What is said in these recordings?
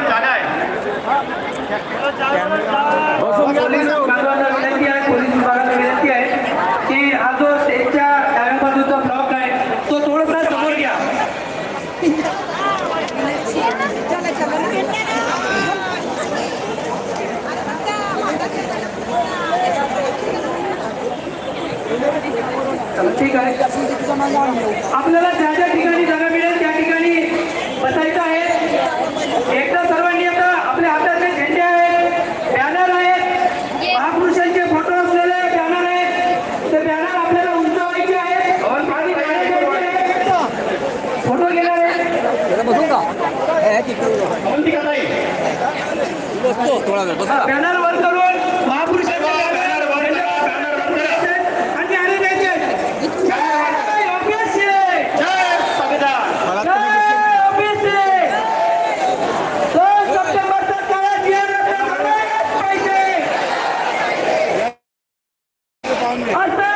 जागा आहे. बॅनर वर करून महापुरुषांच्या Hasta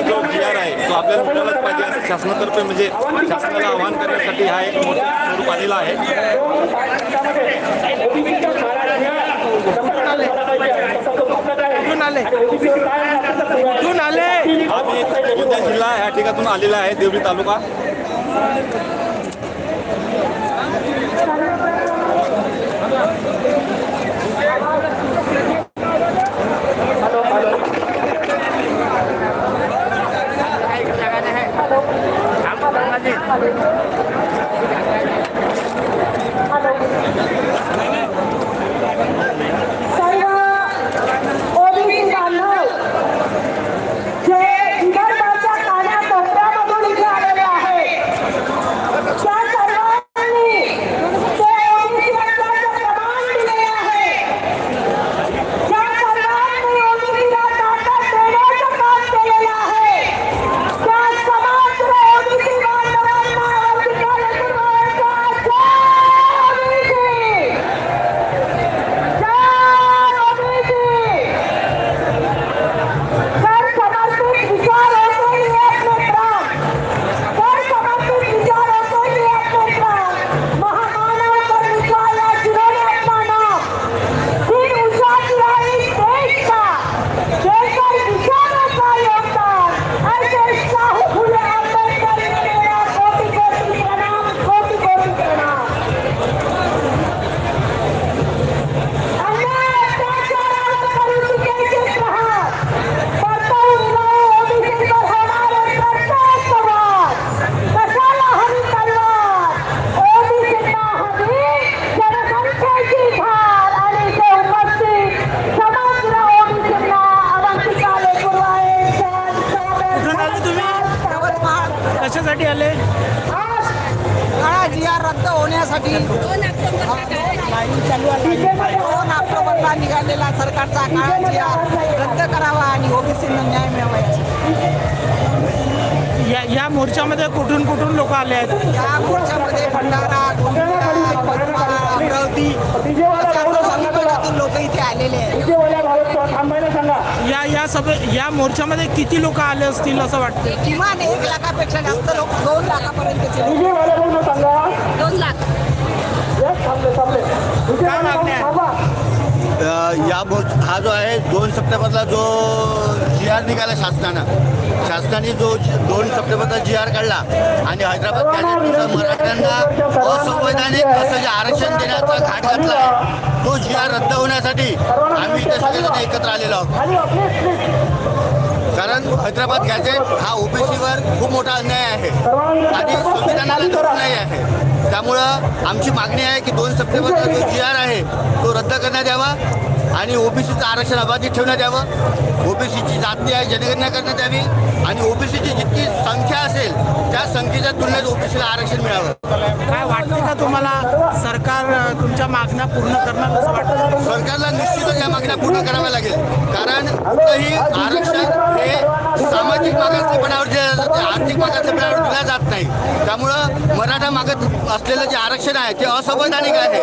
जो बिहार आहे तो आपल्याला मिळालाच शासनातर्फे म्हणजे शासनाला आवाहन करण्यासाठी हा एक मोठा स्वरूप आलेला आहे हा मी गोंदिया जिल्हा ह्या ठिकाणून आलेला आहे देवळी तालुका. Hello. Hello. दोन ऑक्टोबरला निघालेला सरकारचा काळा जी आर रद्द करावा आणि ओबीसींना न्याय मिळावा. या या मोर्चामध्ये कुठून कुठून लोक आले आहेत? या मोर्चामध्ये भंडारा अमरावती लोक इथे आलेले आहेत या या सभे या मोर्चामध्ये किती लोक आले असतील असं वाटतं? किमान एक लाखापेक्षा जास्त लोक दोन लाखापर्यंतचे दोन लाख. काय मागण्या? या हा जो आहे दोन सप्टेंबरला जो जी आर निघाला शासनानं. शासनाने जो दोन सप्टेंबरचा जी आर काढला आणि हैदराबाद गॅजेटनुसार मराठ्यांना असंवैधानिक असं जे आरक्षण देण्याचा घाट घातला आहे तो जी आर रद्द होण्यासाठी आम्ही इथे सगळेजण एकत्र आलेलो आहोत. प्लीज कारण हैदराबाद गॅजेट हा ओबीसीवर खूप मोठा अन्याय आहे. आणि संविधानाला धरून नाही आहे. त्यामुळं आमची मागणी आहे की दोन सप्टेंबरचा जो जी आर आहे तो रद्द करण्यात यावा. आणि ओबीसीचं आरक्षण अबाधित ठेवण्यात यावं. ओबीसीची जाती आहे जनगणना करण्यात यावी. आणि ओबीसीची जितकी संख्या असेल त्या संख्येच्या तुलनेत ओबीसीला आरक्षण मिळावं. काय वाटते का तुम्हाला सरकार तुमच्या मागण्या पूर्ण करणार असं वाटतं सरकारला निश्चितच या मागण्या पूर्ण कराव्या लागेल. कारण कुठंही आरक्षण हे सामाजिक मागासलेपणावर जे जे आर्थिक मागासलेपणावर दिलं जात नाही. त्यामुळं मराठा मागत असलेलं जे आरक्षण आहे ते असंवैधानिक आहे.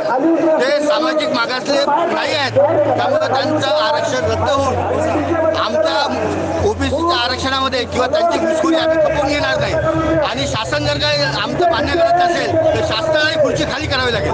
ते सामाजिक मागासले नाही आहेत. त्यामुळं त्यांचं आरक्षण रद्द होऊन आमच्या ओबीसीच्या आरक्षणामध्ये किंवा त्यांची घुसखोरी आम्ही खपवून घेणार नाही. आणि शासन जर काय आमचं मान्य करत नसेल तर शासनाला खुर्ची खाली करावी लागेल.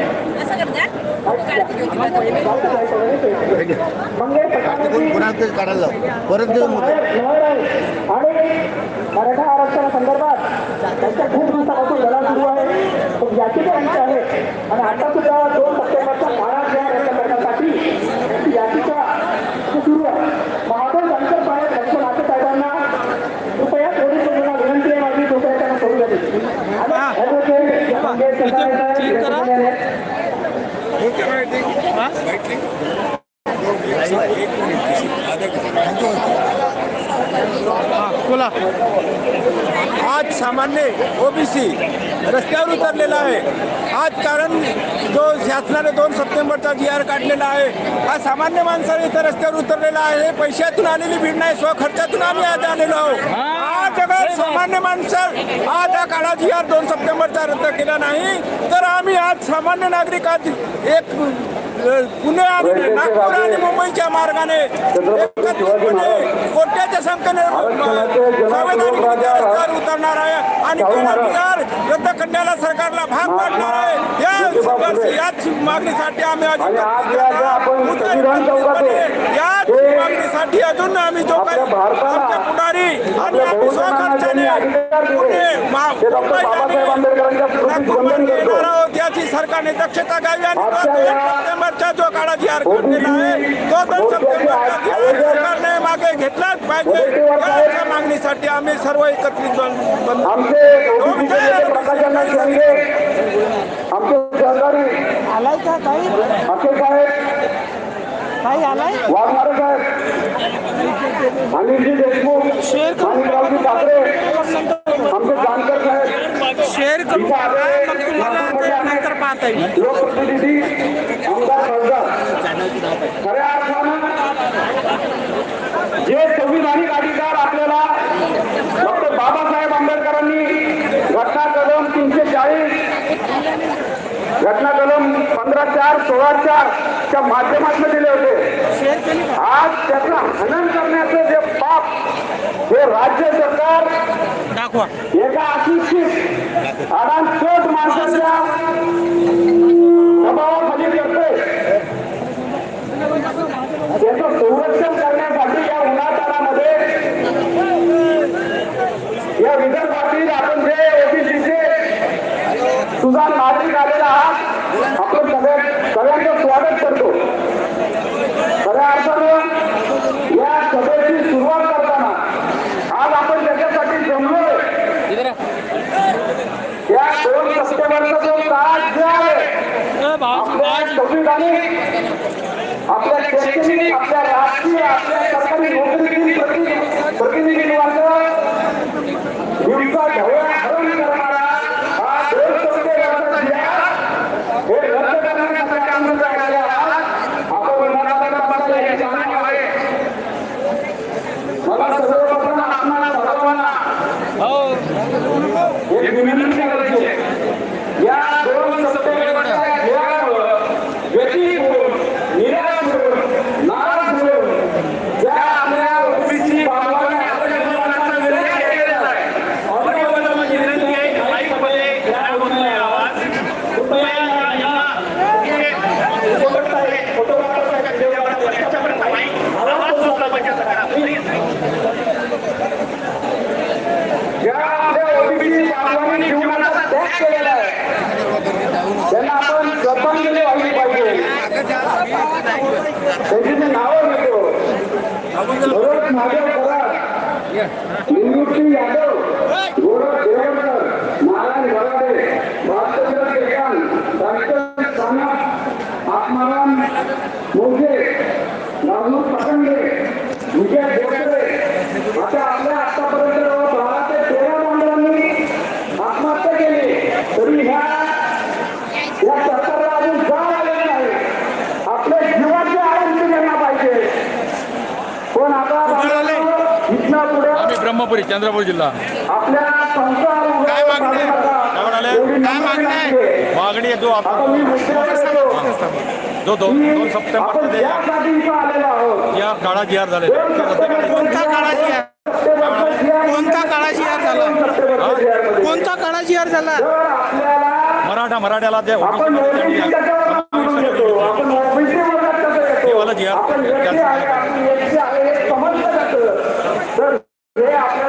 काढायला. परत मराठा आरक्षणासंदर्भात त्यांच्या खूप दिवसापासून लढा सुरू आहे. तो याचिका यांची आहे. आणि आता सुद्धा दोन सप्टेंबरच्या काळात या रद्द करण्यासाठी त्यांची याचिका सुरू आहे महादेव जानकर साहेब लक्ष्मण आटे साहेबांना कृपया पोलीस बंधूंना विनंती आहे माझी कृपया त्यांना करू द्यावी आणि हा. ॲडव्होकेट मंगेश कसारे साहेब क्लिक या करा. ठिकाणी आहेत. हा? हा बोला. आज सामान्य ओबीसी रस्त्यावर उतरलेला आहे. आज कारण जो शासनाने दोन सप्टेंबरचा जी आर काढलेला आहे हा सामान्य माणसाने इथं रस्त्यावर उतरलेला आहे. पैशातून आलेली भीड नाही स्वखर्चातून आम्ही आज आलेलो आहोत. आज अगर सामान्य माणसं आज हा काळा जी आर दोन सप्टेंबरचा रद्द केला नाही तर आम्ही आज सामान्य नागरिक आज एक पुणे आणि नागपूर आणि मुंबईच्या मार्गाने एकत्रितपणे कोट्याच्या संख्येने संवैधानिकरित्या रस्त्यावर उतरणार आहे आणि आर रद्द करण्याला सरकारला भाग पाडणार आहे. या याच मागणीसाठी आम्ही अजून याच मागणीसाठी अजून आम्ही जो काही आमचे पुढारी आणि आम्ही स्वखर्चाने पुणे मुंबई आणि नागपूरमध्ये येणार आहोत याची सरकारने दक्षता घ्यावी आणि तो दोन सप्टेंबरचा जो काळा जी आर काढलेला आहे तो दोन सप्टेंबरचा जी आर सरकारने मागे घेतलाच पाहिजे. याच्या मागणीसाठी आम्ही सर्व एकत्रित बन- बन- आमचे ओबीसीचे प्रकाशांना शिंदे आमचे सहकारी आलाय का काही? अक्षय साहेब. काही आलाय? वाघमारे साहेब. अनिलजी देशमुख. माणिकरावजी ठाकरे. आमचे जानकर साहेब. शेअर करून लोकप्रतिनिधी आमदार खासदार. खऱ्या अर्थानं जे संविधानिक अधिकार आपल्याला डॉक्टर बाबासाहेब आंबेडकरांनी घटना कलम तीनशे चाळीस घटना कलम पंधरा चार सोळा चार च्या माध्यमातून दिले होते. आज त्याचं हनन करण्याचं जे पाप हे राज्य सरकार दाखवा. एका अशिक्षित अडाणचोट माणसाच्या तुझा नागरिक आलेला आहात स्वागत करतो. खऱ्या अर्थानं या सभेची सुरुवात करताना आज आपण त्याच्यासाठी जमलोय. या दोन सप्टेंबरचा जो काळ आहे, आपल्या श्रद्धांजली वाहिली पाहिजे. त्याची जी नावं घेतो भरत महादेव कराड निवृत्ती यादव गोरख देवरकर नारायण केकान डॉक्टर आत्माराम विजय बोकडे अशा आपल्या आतापर्यंत बारा ते तेरा बांधवांनी आत्महत्या केली तरी ह्या या सरकारला अजून जाळ आलेली नाही आपल्या जीवाची आळंदी त्यांना पाहिजे पण आता इथनं पुढे आम्ही ब्रह्मपुरी चंद्रपूर जिल्हा. काय मागणी? आहे? काय म्हणाले? काय मागणी आहे? मागणी आहे जो आपण जो दोन दोन सप्टेंबर या काळा जी आर झालेला आहे, ते रद्द करायचं. कोणता काळाची आहे कोणता काळाची यार झाला? कोणता काळाची यार झाला? मराठा मराठ्याला त्याच्यावर म्हणून तर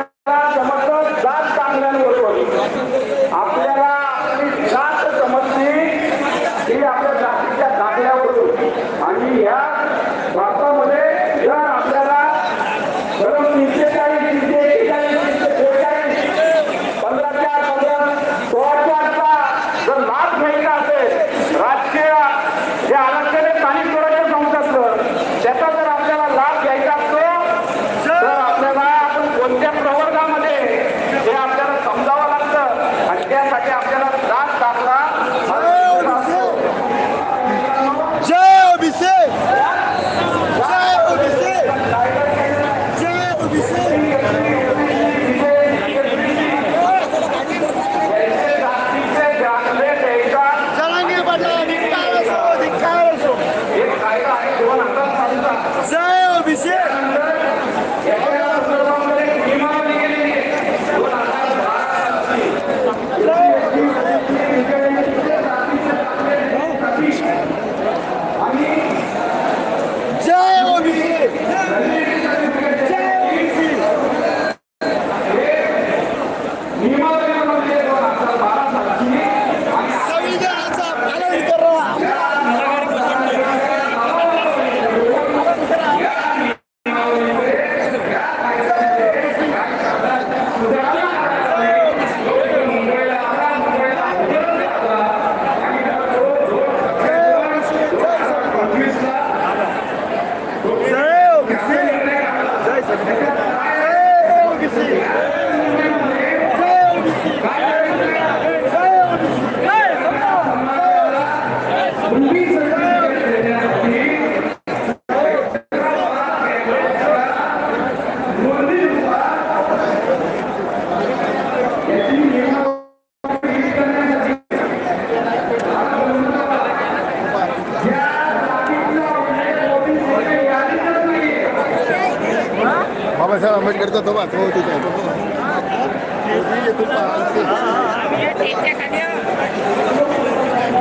बाबासाहेब आंबेडकरचा तो बा तो तिथे.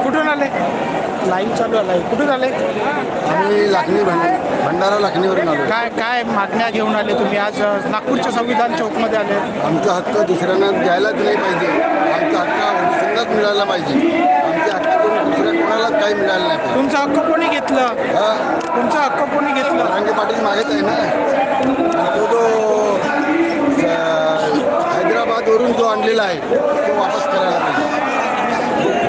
कुठून आले? लाईव्ह चालू आहे लाईव्ह कुठून आले? आम्ही लाखणी भंड- भंडारा लाखणीवरून आलो. काय काय मागण्या घेऊन आले तुम्ही? आज नागपूरच्या संविधान चौकमध्ये आले. आमचा हक्क दुसऱ्यांना द्यायलाच नाही पाहिजे. आमचा हक्क ओबीसींनाच मिळाला पाहिजे. आमच्या हक्कातून दुसऱ्या कोणालाच काही मिळालं नाही. तुमचा हक्क कोणी घेतलं? तुमचा हक्क कोणी घेतलं? रांगे पाटील मागेच आहे ना. करून जो आणलेला आहे तो वापस करायला पाहिजे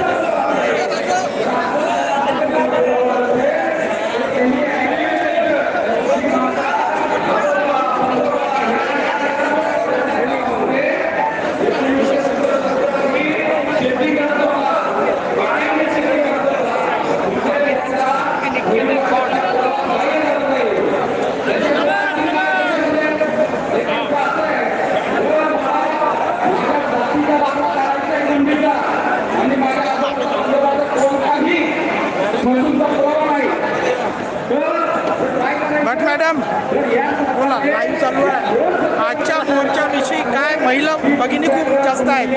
भट मॅडम बोला लाईव्ह चालू आहे आजच्या मोर्चाविषयी काय महिला भगिनी खूप जास्त आहेत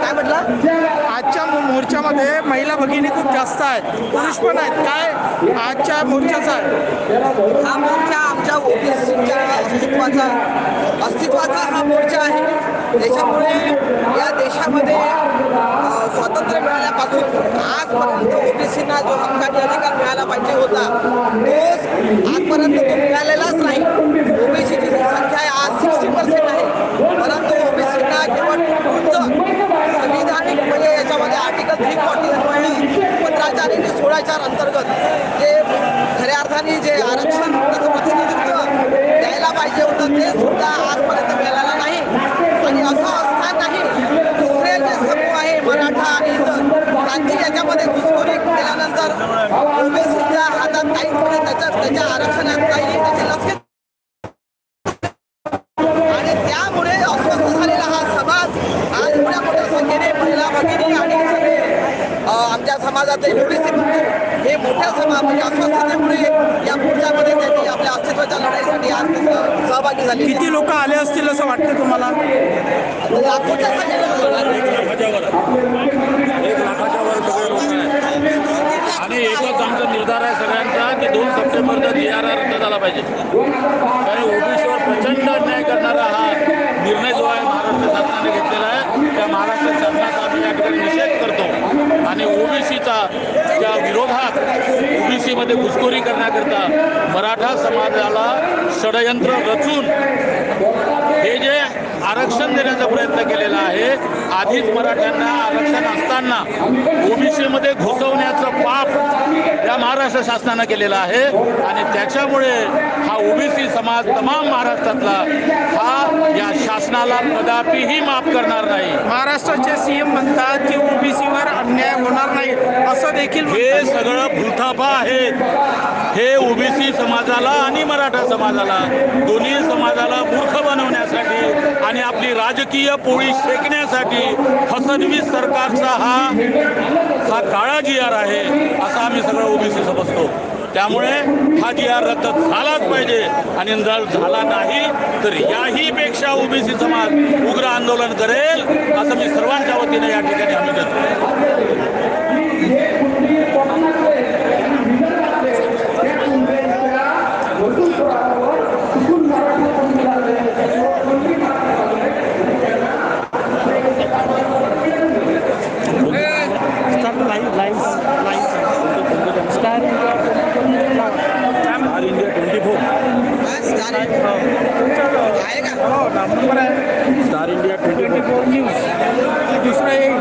काय म्हटलं आजच्या मो- मोर्चामध्ये महिला भगिनी खूप जास्त आहेत पुरुष पण आहेत काय आजच्या मोर्चाचा आहे हा मोर्चा आमच्या ओबीसीच्या अस्तित्वाचा अस्तित्वाचा हा मोर्चा आहे त्याच्यामुळे या देशामध्ये अ, स्वातंत्र्य मिळाल्यापासून आजपर्यंत ओबीसींना जो हक्काचा अधिकार मिळाला पाहिजे होता. तोच आजपर्यंत तुम्ही मिळालेलाच नाही ओबीसीची जी संख्या आहे आज सिक्स्टी पर्सेंट आहे परंतु ओबीसींना किंवा तुटपुंज संविधानिक म्हणजे याच्यामध्ये आर्टिकल थ्री फॉर्टी पंधरा चार आणि सोळा चार अंतर्गत जे खऱ्या अर्थाने जे आरक्षण त्याचं प्रतिनिधित्व द्यायला पाहिजे होतं ते सुद्धा आजपर्यंत मिळालेलं नाही आणि असं असतानाही दुसरे जे समूह आहे मराठा आणि इतर त्यांची याच्यामध्ये घुसखोरी केल्यानंतर ओबीसीच्या हातात काहीच म्हणजे त्याच्या त्याच्या आरक्षणात काही त्याचे लक्ष आणि त्यामुळे अस्वस्थ झालेला हा समाज आज एवढ्या मोठ्या संख्येने महिला भगिनी आणि सगळे अ, ओबीसी बंधू हे मोठ्या समा म्हणजे अस्वस्थतेमुळे या मोर्चामध्ये त्यांनी आपल्या अस्तित्वाच्या लढाईसाठी आज सहभागी झाले. किती लोक आले असतील असं वाटतं तुम्हाला? लाखोच्या आणि एकच आमचा निर्धार आहे सगळ्यांचा की दोन सप्टेंबरचा जी आर आर रद्द झाला पाहिजे. कारण ओबीसीवर प्रचंड अन्याय करणारा हा निर्णय जो आहे महाराष्ट्र शासनाने घेतलेला आहे. त्या महाराष्ट्र शासनाचा आम्ही या ठिकाणी निषेध आणि ओबीसीचा त्या विरोधात ओबीसीमध्ये घुसखोरी करण्याकरता मराठा समाजाला षडयंत्र रचून हे जे आरक्षण देण्याचा प्रयत्न केलेला आहे आधीच मराठ्यांना आरक्षण असताना ओबीसीमध्ये घुसवण्याचं पाप या महाराष्ट्र शासनानं केलेलं आहे. आणि त्याच्यामुळे हा ओबीसी समाज तमाम महाराष्ट्रातला हा शासनाला कदापिही माफ करणार नाही. महाराष्ट्राचे सीएम म्हणतात की ओबीसीवर अन्याय होणार नाही असं देखील हे. सगळं भूलथापा आहेत. हे ओबीसी समाजाला आणि मराठा समाजाला दोन्ही समाजाला मूर्ख बनवण्यासाठी आणि आपली राजकीय पोळी शेकण्यासाठी फसडवीस सरकारचा हा हा काळा जी आर आहे असा आम्ही सगळं ओबीसी समजतो. त्यामुळे हा जी आर रद्द झालाच पाहिजे. आणि जर झाला नाही तर याही पेक्षा ओबीसी समाज उग्र आंदोलन करेल असं मी सर्वांच्या वतीने या ठिकाणी आम्ही Thank you. Thirty four star India twenty four news दुसरं येईल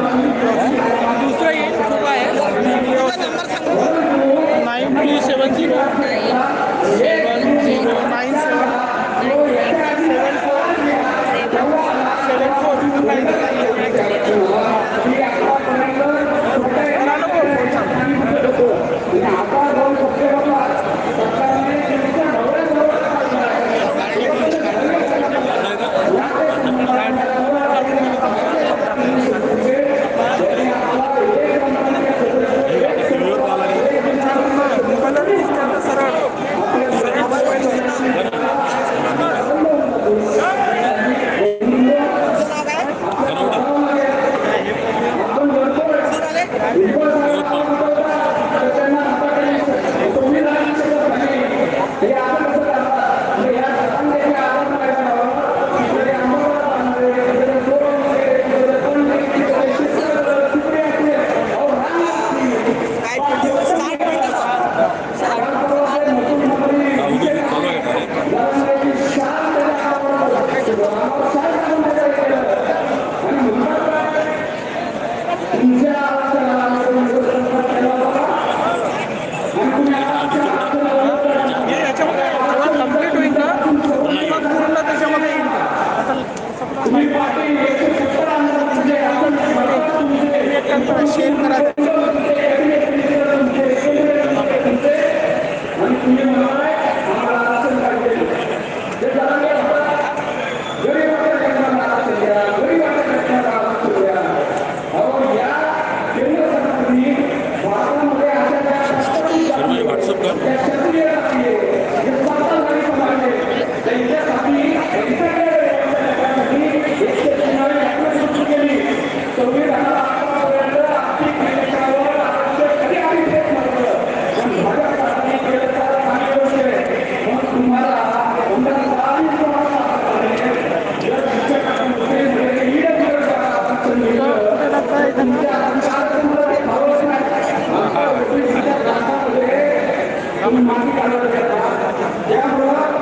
दुसरं येईल ग्रुप आहे nine three seven zero seven zero nine seven seven four seven four nine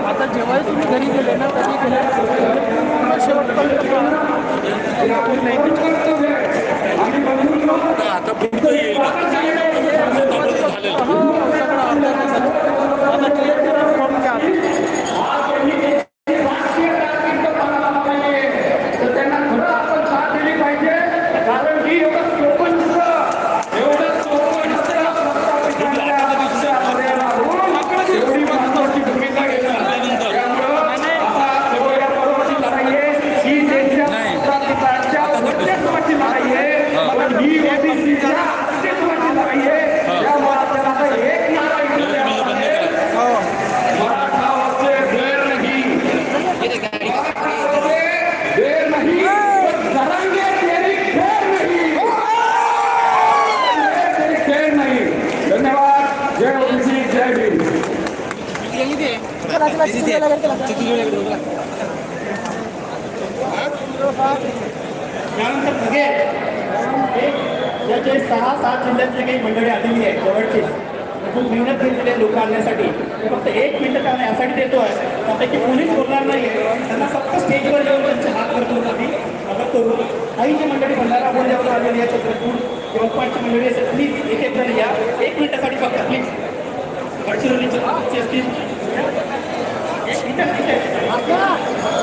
आता जेव्हाही तुम्ही घरी गेले ना कधी गेल्या पूर्ण शेवटपर्यंत आता पुढचं येईल हो, सगळं अर्ध्या तासात. आता क्लिअर करा फॉर्म घ्या कारण ही एवढं सोपं नसतं एवढं सोपं नसतं एवढी महत्वाची भूमिका घेतात त्यामुळं आता जवळ या पर्वाची लढाई आहे ही त्यांच्या प्रतिकाराच्या वर्चस्वाची लढाई आहे पण ही ओबीसीच्या अस्तित्वाची लढाई आहे त्यामुळे आपल्याला आता एक नारा इकडे द्यावा लागेल. मराठा वाचले वेळ नाही देर नहीं करेंगे तेरी खेर नहीं तेरी खेर नहीं धन्यवाद जय ओबीसी जय भीम त्यानंतर लगेच याचे सहा सात जिल्ह्यातले काही मंडळी आलेली आहे जवळचीच. खूप मेहनत घेतलेली लोक आणण्यासाठी. फक्त एक मिनिट त्यांना यासाठी देतो आहे त्यापैकी कोणीच बोलणार नाही त्यांना फक्त स्टेजवर जाऊन त्यांचे हात करतो आम्ही मदत करू. काही जी मंडळी भंडारा बोलल्यावर आलेली आहे चंद्रपूर यवतमाळची मंडळी असेल प्लीज एक एक जण या. एक मिनिटासाठी फक्त प्लीज गडचिरोलीची असतील Yeah.